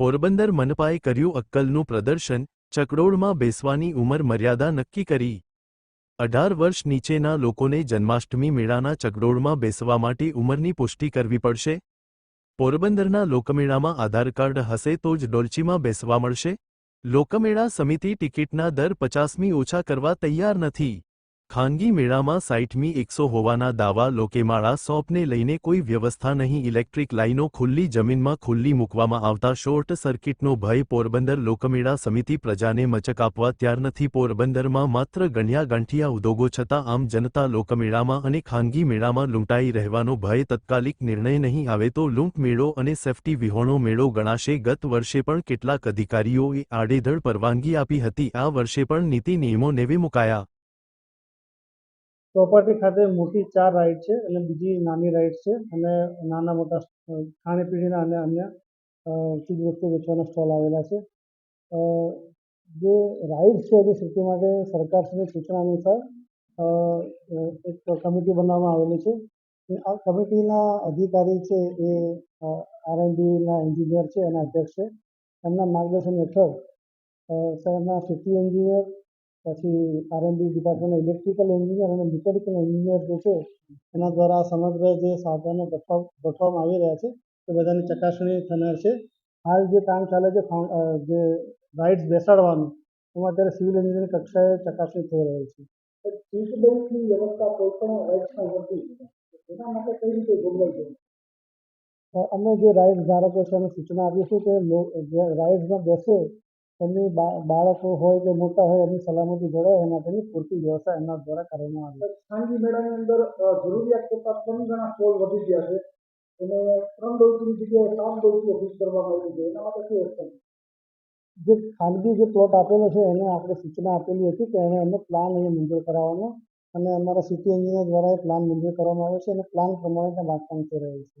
પોરબંદર મનપાએ કર્યું અક્કલનું પ્રદર્શન, ચકડોળમાં બેસવાની ઉંમર મર્યાદા નક્કી કરી. અઢાર વર્ષ નીચેના લોકોને જન્માષ્ટમી મેળાના ચકડોળમાં બેસવા માટે ઉંમરની પુષ્ટિ કરવી પડશે? પોરબંદરના લોકમેળામાં આધાર કાર્ડ હશે તો જ ડોલચીમાં બેસવા મળશે? લોકમેળા સમિતિ ટિકિટના દર પચાસમી ઓછા કરવા તૈયાર નથી. ખાનગી મેળામાં સાઈઠમી એકસો હોવાના દાવા લોકેમાળા સોંપને લઈને કોઈ વ્યવસ્થા નહીં. ઇલેક્ટ્રિક લાઇનો ખુલ્લી જમીનમાં ખુલ્લી મૂકવામાં આવતા શોર્ટ સર્કિટનો ભય પોરબંદર લોકમેળા સમિતિ પ્રજાને મચક આપવા ત્યાર નથી. પોરબંદરમાં માત્ર ગણ્યા ગાંઠિયા ઉદ્યોગો છતાં આમ જનતા લોકમેળામાં અને ખાનગી મેળામાં લૂંટાઈ રહેવાનો ભય તત્કાલિક નિર્ણય નહીં આવે તો લૂંટ મેળો અને સેફટી વિહોણો મેળો ગણાશે. ગત વર્ષે પણ કેટલાક અધિકારીઓએ આડેધડ પરવાનગી આપી હતી. આ વર્ષે પણ નીતિ નિયમો નેવે મુકાયા. પ્રોપર્ટી ખાતે મોટી ચાર રાઇડ છે અને બીજી નાની રાઇડ છે અને નાના મોટા ખાણીપીણીના અને અન્ય ચીજ ચીજવસ્તુ વેચવાના સ્ટોલ આવેલા છે. જે રાઇડ્સ છે એની સ્થિતિ માટે સરકારશ્રીની સૂચના અનુસાર એક કમિટી બનાવવામાં આવેલી છે. આ કમિટીના અધિકારી છે એ આરએનબીના એન્જિનિયર છે એના અધ્યક્ષ છે. એમના માર્ગદર્શન હેઠળ શહેરના સિટી એન્જિનિયર પછી આરએમબી ડિપાર્ટમેન્ટના ઇલેક્ટ્રિકલ એન્જિનિયર અને મિકેનિકલ એન્જિનિયર જે છે એના દ્વારા સમગ્ર જે સાધનો ગોઠવ ગોઠવવામાં આવી રહ્યા છે એ બધાની ચકાસણી થનાર છે. હાલ જે કામ ચાલે છે જે રાઇડ્સ બેસાડવાનું એમાં અત્યારે સિવિલ એન્જિનિયરની કક્ષાએ ચકાસણી થઈ રહી છે. સીટ બેલ્ટની વ્યવસ્થા કોઈ પણ રાઇડ્સમાં નથી. એના માટે કઈ રીતે જોગવાઈ છે? અમે જે રાઇડ્સ ધારકો છે અમે સૂચના આપીશું કે રાઇડ્સમાં બેસે એમની બાળકો હોય કે મોટા હોય એમની સલામતી જળવાય એ માટેની પૂરતી વ્યવસ્થા એમના દ્વારા કરવામાં આવે. ખાનગી મેળાની અંદર જરૂરિયાત કરતાં ત્રણ ગણા સ્ટોલ વધી ગયા છે. અને ત્રણ ડોલની જગ્યાએ સાત ડોલથી ઓફિસ કરવામાં આવી છે. એના માટે શું એક્શન જે ખાનગી જે પ્લોટ આપેલો છે એને આપણે સૂચના આપેલી હતી કે એને એનો પ્લાન અહીંયા મંજૂર કરાવવાનો અને અમારા સિટી એન્જિનિયર દ્વારા એ પ્લાન મંજૂર કરવામાં આવ્યો છે અને પ્લાન પ્રમાણે ત્યાં બાંધકામ થઈ રહ્યું છે.